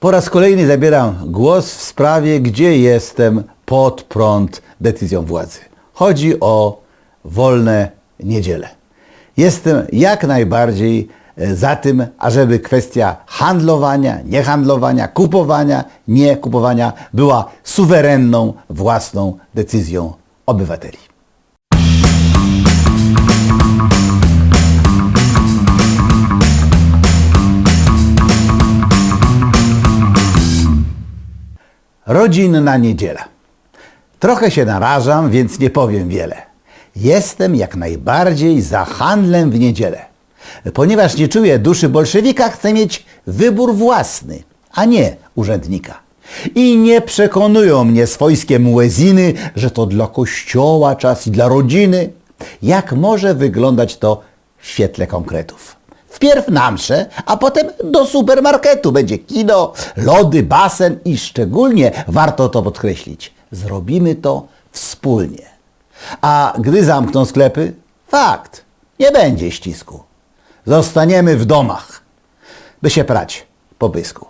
Po raz kolejny zabieram głos w sprawie, gdzie jestem pod prąd decyzją władzy. Chodzi o wolne niedziele. Jestem jak najbardziej e, za tym, ażeby kwestia handlowania, niehandlowania, kupowania, nie kupowania była suwerenną, własną decyzją obywateli. Rodzinna niedziela. Trochę się narażam, więc nie powiem wiele. Jestem jak najbardziej za handlem w niedzielę. Ponieważ nie czuję duszy bolszewika, chcę mieć wybór własny, a nie urzędnika. I nie przekonują mnie swojskie mueziny, że to dla kościoła czas i dla rodziny. Jak może wyglądać to w świetle konkretów? Wpierw na mszę, a potem do supermarketu. Będzie kino, lody, basen i szczególnie warto to podkreślić. Zrobimy to wspólnie. A gdy zamkną sklepy, fakt, nie będzie ścisku. Zostaniemy w domach, by się prać po pysku.